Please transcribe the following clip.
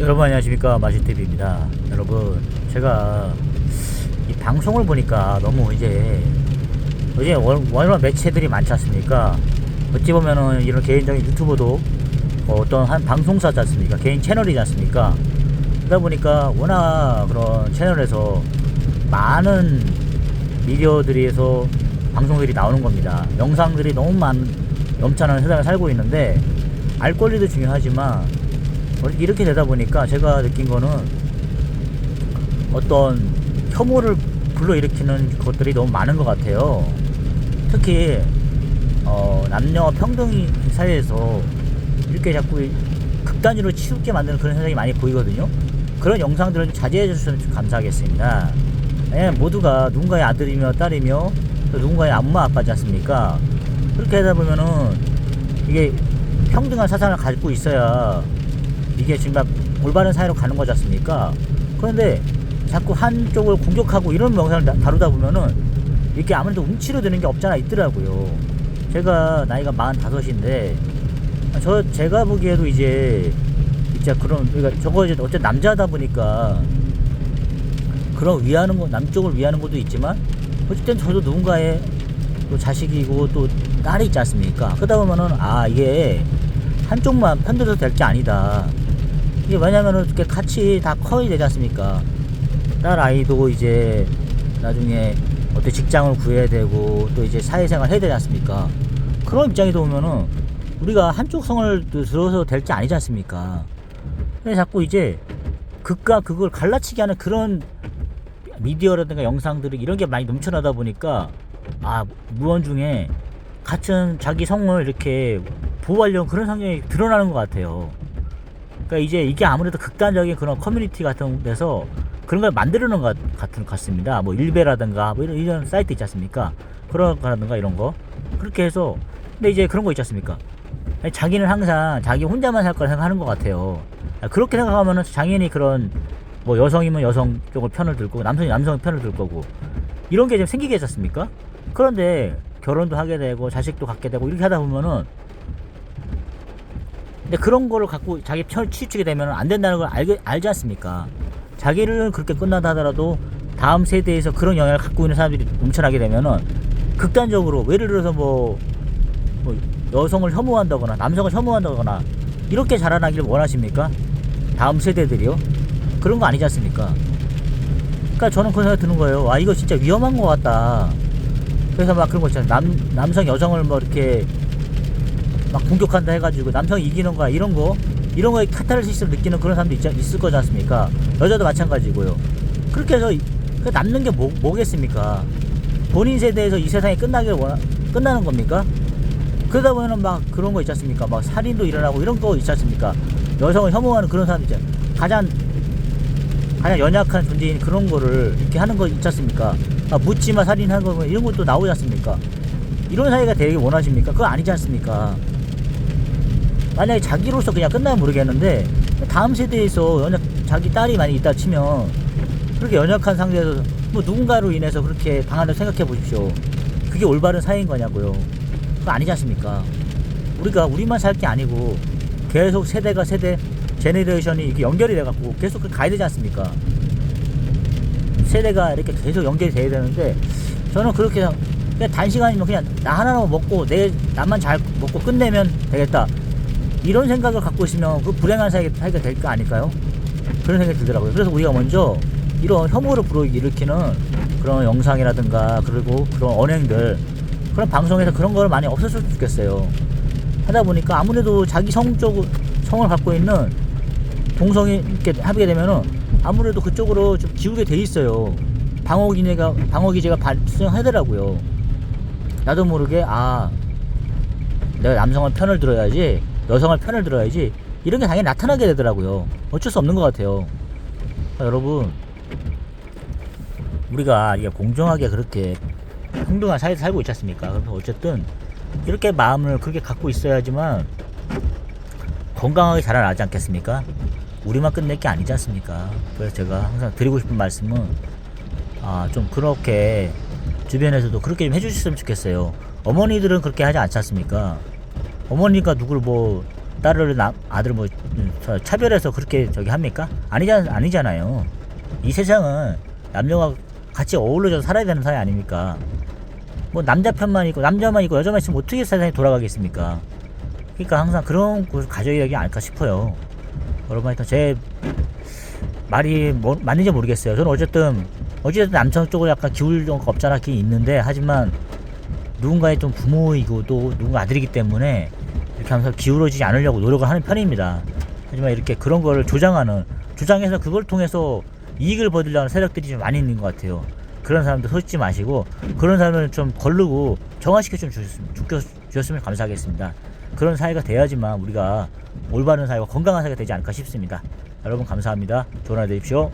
여러분 안녕하십니까? 마시TV입니다. 여러분 제가 이 방송을 보니까 너무 이제 이제 월- 워낙 매체들이 많지 않습니까? 어찌 보면은 이런 개인적인 유튜버도 어, 어떤 한 방송사지 않습니까? 개인 채널이지 않습니까? 그러다 보니까 워낙 그런 채널에서 많은 미디어들에서 방송들이 나오는 겁니다. 영상들이 너무 많 넘쳐나는 세상에 살고 있는데 알 권리도 중요하지만 어, 이렇게 되다 보니까 제가 느낀 거는 어떤 혐오를 불러일으키는 것들이 너무 많은 것 같아요. 특히 어, 남녀 평등 사회에서 이렇게 자꾸 극단위로 치우게 만드는 그런 현상이 많이 보이거든요. 그런 영상들을 좀 자제해 주시면 좀 감사하겠습니다. 예, 모두가 누군가의 아들이며 딸이며 또 누군가의 엄마 아빠지 않습니까? 그렇게 하다 보면은 이게 평등한 사상을 가지고 있어야 이게 정말 올바른 사회로 가는 거지 않습니까? 그런데 자꾸 한쪽을 공격하고 이런 영상을 다- 다루다 보면은 이게 아무래도 움츠려 드는 게 없잖아 있더라고요. 제가 나이가 45인데 저 제가 보기에도 이제 진짜 그런 그러니까 저거 이제 어쨌든 남자다 보니까 그런 위하는 거 남쪽을 위하는 것도 있지만 어쨌든 저도 누군가의 또 자식이고 또 딸이 있지 않습니까? 그러다 보면은 아 이게 한쪽만 편들어도 될게 아니다. 이게 왜냐면은 이렇게 같이 다 커야 되지 않습니까? 딸 아이도 이제 나중에 어떤 직장을 구해야 되고 또 이제 사회생활 해야 되지 않습니까? 그런 입장에서 보면은 우리가 한쪽 성을 들어서 될 게 아니지 않습니까? 근데 자꾸 이제 극과 극을 갈라치게 하는 그런 미디어라든가 영상들이 이런 게 많이 넘쳐나다 보니까 아 무언 중에 같은 자기 성을 이렇게 보호하려는 그런 성향이 드러나는 것 같아요. 그러니까 이제 이게 아무래도 극단적인 그런 커뮤니티 같은 데서 그런 걸 만드는 것 같은 것 같습니다. 뭐 일베라든가 뭐 이런, 이런 사이트 있지 않습니까? 그런 거라든가 이런 거 그렇게 해서 근데 이제 그런 거 있지 않습니까? 자기는 항상 자기 혼자만 살 거라 생각하는 것 같아요. 아, 그렇게 생각하면은 당연히 그런 뭐 여성이면 여성 쪽을 편을 들 거고 남성이 남성 편을 들 거고 이런 게좀 생기겠지 않습니까? 그런데 결혼도 하게 되고 자식도 갖게 되고 이렇게 하다 보면은 근데 그런 거를 갖고 자기 편을 치우치게 되면 안 된다는 걸 알게, 알지 않습니까? 자기를 그렇게 끝난다 하더라도 다음 세대에서 그런 영향을 갖고 있는 사람들이 넘쳐나게 되면은 극단적으로 예를 들어서 뭐, 뭐 여성을 혐오한다거나 남성을 혐오한다거나 이렇게 자라나기를 원하십니까? 다음 세대들이요? 그런 거 아니지 않습니까? 그러니까 저는 그런 생각이 드는 거예요. 와 이거 진짜 위험한 것 같다. 그래서 막 그런 거 있잖아요. 남 남성 여성을 뭐 이렇게 막 공격한다 해가지고 남성이 이기는 거야 이런 거 이런 거에 카타르시스를 느끼는 그런 사람도 있, 있을 거지 않습니까? 여자도 마찬가지고요. 그렇게 해서 이- 그 남는 게 뭐, 뭐겠습니까? 본인 세대에서 이 세상이 원하, 끝나는 겁니까? 그러다 보면은 막 그런 거 있지 않습니까? 막 살인도 일어나고 이런 거 있지 않습니까? 여성을 혐오하는 그런 사람 있잖아요. 가장 가장 연약한 존재인 그런 거를 이렇게 하는 거 있지 않습니까? 아, 묻지마 살인하는 거 이런 것도 나오지 않습니까? 이런 사회가 되게 원하십니까? 그거 아니지 않습니까? 만약에 자기로서 그냥 끝나면 모르겠는데 다음 세대에서 연약 자기 딸이 많이 있다 치면 그렇게 연약한 상태에서 뭐 누군가로 인해서 그렇게 당하는 생각해 보십시오. 그게 올바른 사회인 거냐고요. 그거 아니지 않습니까? 우리가 우리만 살 게 아니고 계속 세대가 세대 제네레이션이 이렇게 연결이 돼 갖고 계속 그 가야 되지 않습니까? 세대가 이렇게 계속 연결이 돼야 되는데 저는 그렇게 그냥 단시간이면 그냥 나 하나만 먹고 내 나만 잘 먹고 끝내면 되겠다 이런 생각을 갖고 있으면 그 불행한 사회가 될 거 아닐까요? 그런 생각이 들더라고요. 그래서 우리가 먼저 이런 혐오를 불어일으키는 그런 영상이라든가 그리고 그런 언행들 그런 방송에서 그런 걸 많이 없었으면 좋겠어요. 하다 보니까 아무래도 자기 성적 성을 갖고 있는 동성이 이렇게 하게 되면은 아무래도 그쪽으로 좀 기우게 돼 있어요. 방어 기제가 방어 기제가 발생하더라고요. 나도 모르게 아 내가 남성의 편을 들어야지 여성의 편을 들어야지 이런 게 당연히 나타나게 되더라고요. 어쩔 수 없는 것 같아요. 그러니까 여러분 우리가 공정하게 그렇게 평등한 사회에 살고 있지 않습니까? 그래서 어쨌든 이렇게 마음을 그렇게 갖고 있어야지만 건강하게 자라나지 않겠습니까? 우리만 끝낼 게 아니지 않습니까? 그래서 제가 항상 드리고 싶은 말씀은 아 좀 그렇게 주변에서도 그렇게 좀 해주셨으면 좋겠어요. 어머니들은 그렇게 하지 않지 않습니까? 어머니가 누굴 뭐 딸을 나, 아들 뭐 음, 저 차별해서 그렇게 저기 합니까? 아니잖 아니잖아요. 이 세상은 남녀가 같이 어우러져 살아야 되는 사회 아닙니까? 뭐 남자 편만 있고 남자만 있고 여자만 있으면 어떻게 세상이 돌아가겠습니까? 그러니까 항상 그런 걸 가져야 되지 않을까 싶어요. 여러분 하여튼 제 말이 뭐, 맞는지 모르겠어요. 저는 어쨌든 어쨌든 남성 쪽으로 약간 기울 좀 없잖아 있긴 있는데 하지만 누군가의 좀 부모이고 또 누군가 아들이기 때문에 이렇게 하면서 기울어지지 않으려고 노력을 하는 편입니다. 하지만 이렇게 그런 거를 조장하는 조장해서 그걸 통해서 이익을 벌이려는 세력들이 좀 많이 있는 것 같아요. 그런 사람들 소짓지 마시고 그런 사람을 좀 걸르고 정화시켜 좀 주셨으면, 주셨으면 감사하겠습니다. 그런 사회가 돼야지만 우리가 올바른 사회와 건강한 사회가 되지 않을까 싶습니다. 여러분 감사합니다. 좋은 하루 되십시오.